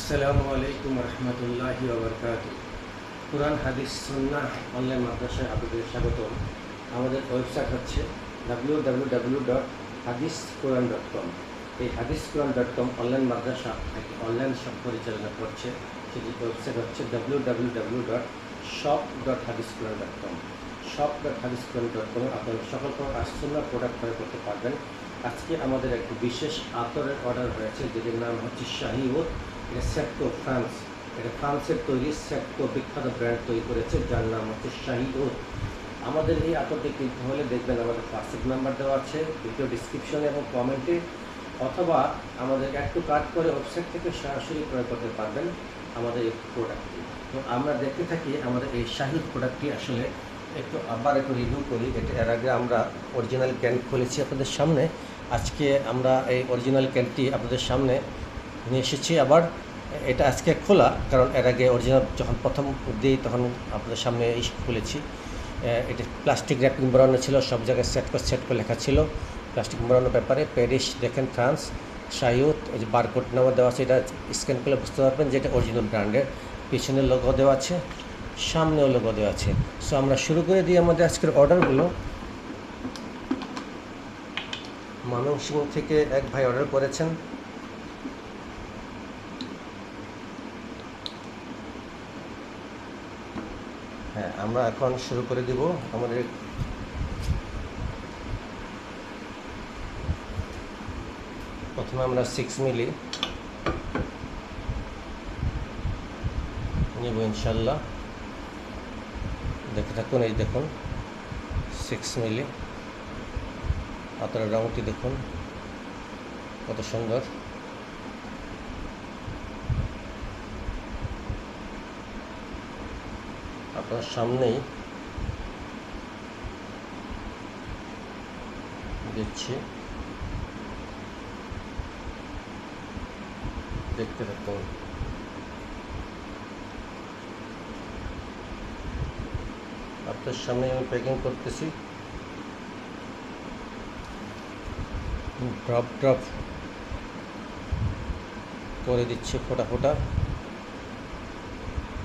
আসসালামু আলাইকুম রহমতুল্লাহি ওবরকাত কোরআন, হাদিস, সুন্নাহ, অনলাইন মাদ্রাসায় আপনাদের স্বাগত আমাদের ওয়েবসাইট হচ্ছে ডাব্লিউ ডাব্লিউ ডাব্লিউ ডট হাদিস কোরআন ডট কম এই হাদিস কোরআন ডট কম অনলাইন মাদ্রাসা একটি অনলাইন শপ পরিচালনা করছে। সেটি ওয়েবসাইট হচ্ছে W W W dot shop dot hadis quran dot com shop dot hadis quran dot কমে আপনারা সকল প্রকার প্রোডাক্ট ক্রয় করতে পারবেন। আজকে আমাদের একটি বিশেষ আতরের অর্ডার হয়েছে, যেটির নাম হচ্ছে শাহিউদ এটা সেটকো ফ্রান্স এটা ফ্রান্সের তৈরি সেটকো বিখ্যাত ব্র্যান্ড তৈরি করেছে, যার নাম হচ্ছে শাহিউদ আমাদের এই আতরটি কিনতে হলে দেখবেন আমাদের হোয়াটসঅ্যাপ নাম্বার দেওয়া আছে ভিডিও ডিসক্রিপশনে এবং কমেন্টে অথবা আমাদের একটু কাট করে ওয়েবসাইট থেকে সরাসরি ক্রয় করতে পারবেন আমাদের এই প্রোডাক্টটি তো আমরা দেখতে থাকি আমাদের এই শাহিদ প্রোডাক্টটি আসলে একটু আবার একটু রিভিউ করি। এটা এর আগে আমরা অরিজিনাল ক্যান খুলেছি আপনাদের সামনে। আজকে আমরা এই অরিজিনাল ক্যানটি আপনাদের সামনে নিয়ে এসেছি। আবার এটা আজকে খোলা, কারণ এর আগে অরিজিনাল যখন প্রথম দিই তখন আপনাদের সামনে এই খুলেছি। এটা প্লাস্টিক র্যাপিং বরানো ছিল, সব জায়গায় সেট করে সেট করে লেখা ছিল। প্লাস্টিক বরানোর ব্যাপারে প্যারিস দেখেন ফ্রান্স সাইউথ ওই যে বারকোড নাম্বার দেওয়া আছে, এটা স্ক্যান করলে বুঝতে পারবেন যে এটা অরিজিনাল ব্র্যান্ডের পিছনে লোগো দেওয়া আছে, সামনেও লোগো দেওয়া আছে। সো আমরা শুরু করে দিই আমাদের আজকের অর্ডারগুলো ময়মনসিংহ থেকে এক ভাই অর্ডার করেছেন। হ্যাঁ আমরা এখন শুরু করে দিব আমাদের প্রথমে আমরা সিক্স মিলি। নেব ইনশাল্লাহ। দেখে থাকুন, এই দেখুন সিক্স মিলি। আপনার রঙটি দেখুন, কত সুন্দর। আপনার সামনেই দিচ্ছি দেখতে থাকুন। আপনার সামনে আমি প্যাকিং করতেছি। ড্রপ ড্রপ করে দিচ্ছে ফোটা ফোটা।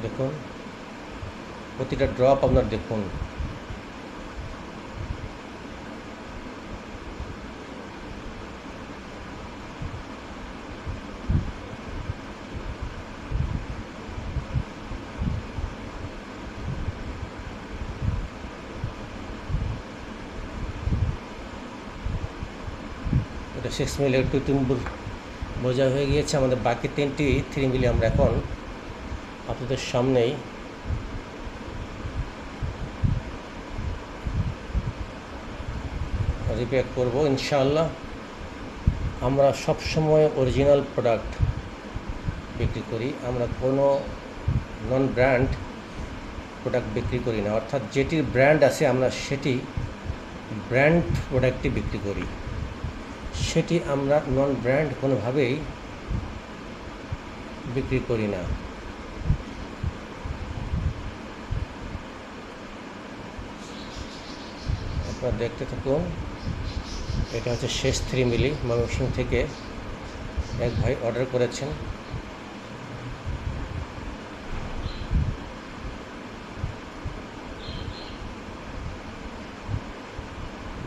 দেখুন। প্রতিটা ড্রপ আপনার দেখুন। এটা সিক্স মিলি টু তিন বোঝা হয়ে গিয়েছে। আমাদের বাকি তিনটি থ্রি মিলি আমরা এখন আপনাদের সামনেই। রিপেয়ার করব, ইনশাআল্লাহ। আমরা সব সময় অরিজিনাল প্রোডাক্ট বিক্রি করি। আমরা কোনো নন ব্র্যান্ড প্রোডাক্ট বিক্রি করি না। অর্থাৎ যেটির ব্র্যান্ড আছে, আমরা সেটি ব্র্যান্ড প্রোডাক্টটি বিক্রি করি। সেটি আমরা নন ব্র্যান্ড কোনোভাবেই বিক্রি করি না। আপনারা দেখতে থাকুন। এটা হচ্ছে শেষ থ্রি মিলি। ময়মনসিংহ থেকে এক ভাই অর্ডার করেছেন।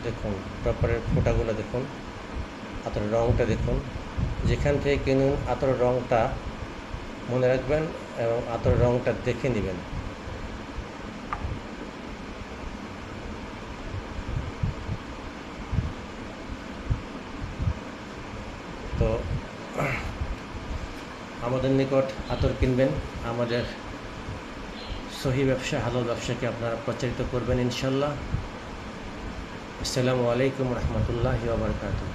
দেখুন প্রপারের ফোটাগুলো দেখুন, আতর রঙটা দেখুন। যেখান থেকে কিনুন, আতর রঙটা মনে রাখবেন এবং আতর রঙটা দেখে নেবেন। তো, আমাদের নিকট আতর কিনবেন, আমাদের সহি ব্যবসা, হালাল ব্যবসাকে আপনারা প্রচারিত করবেন ইনশাল্লাহ। আসসালামু আলাইকুম রহমতুল্লাহ বারকাতুহ।